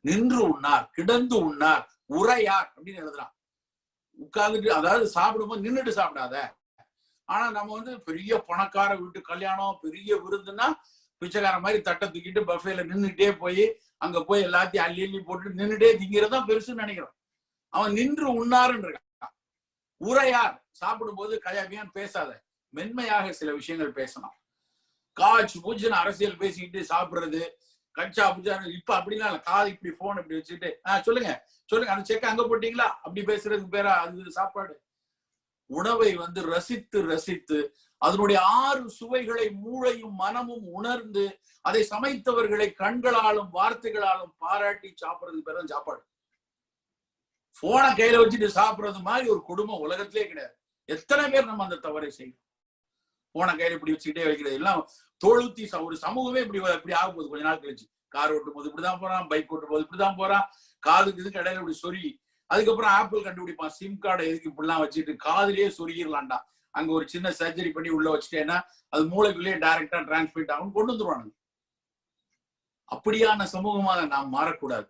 நின்று உண்ணார் கிடந்து உண்ணார் உரையார் அப்படின்னு எழுதுறான். உட்கார்ந்துட்டு அதாவது சாப்பிடும்போது நின்றுட்டு சாப்பிடாத. ஆனா நம்ம வந்து பெரிய பணக்கார வீட்டு கல்யாணம் பெரிய விருந்துன்னா பிச்சைக்கார மாதிரி தட்டை தூக்கிட்டு பஃபேல நின்றுட்டே போய் அங்க போய் எல்லாத்தையும் அள்ளி அள்ளி போட்டு நின்றுட்டே திங்கிறதா பெருசுன்னு நினைக்கிறோம். அவன் நின்று உண்ணாருன்னு இருக்கான். உரையார் சாப்பிடும்போது கயாபியான் பேசாத. மென்மையாக சில விஷயங்கள் பேசணும் காட்சி பூச்சுன்னு அரசியல் பேசிக்கிட்டு சாப்பிடுறது கஞ்சா புஜா இப்ப அப்படிலாம் இல்ல. காது இப்படி போன் இப்படி வச்சுட்டு ஆஹ் சொல்லுங்க. சொல்லுங்க. அந்த செக்க அங்க போட்டீங்களா? அப்படி பேசுறதுக்கு பேரா அது சாப்பாடு. உணவை வந்து ரசித்து ரசித்து அதனுடைய ஆறு சுவைகளை மூளையும் மனமும் உணர்ந்து அதை சமைத்தவர்களை கண்களாலும் வார்த்தைகளாலும் பாராட்டி சாப்பிடுறதுக்கு பேர் தான் சாப்பாடு. போனை கையில வச்சுட்டு சாப்பிடுறது மாதிரி ஒரு குடும்பம் உலகத்திலே கிடையாது. எத்தனை பேர் நம்ம அந்த தவறை செய்யணும் போன கையில இப்படி வச்சுக்கிட்டே வைக்கிறது. எல்லாம் தொழுத்தி ஒரு சமூகமே இப்படி இப்படி ஆக போகுது. கொஞ்ச நாள் கழிச்சு. கார் ஓட்டும் போது இப்படிதான் போறான் பைக் ஓட்டும் போது இப்படிதான் போறான். காதுக்கு இதுக்கு இடையில இப்படி சொறி. அதுக்கப்புறம் ஆப்பிள் கண்டுபிடிப்பான். சிம் கார்டை எதுக்கு இப்படிலாம் வச்சுட்டு காதுலயே சொருகிடலாம்டா அங்க ஒரு சின்ன சர்ஜரி பண்ணி உள்ள வச்சுட்டேன்னா அது மூளைக்குள்ளேயே டைரக்டா டிரான்ஸ்மிட் ஆகும் கொண்டு வந்துருவானுங்க. அப்படியான சமூகமாக நாம் மாறக்கூடாது.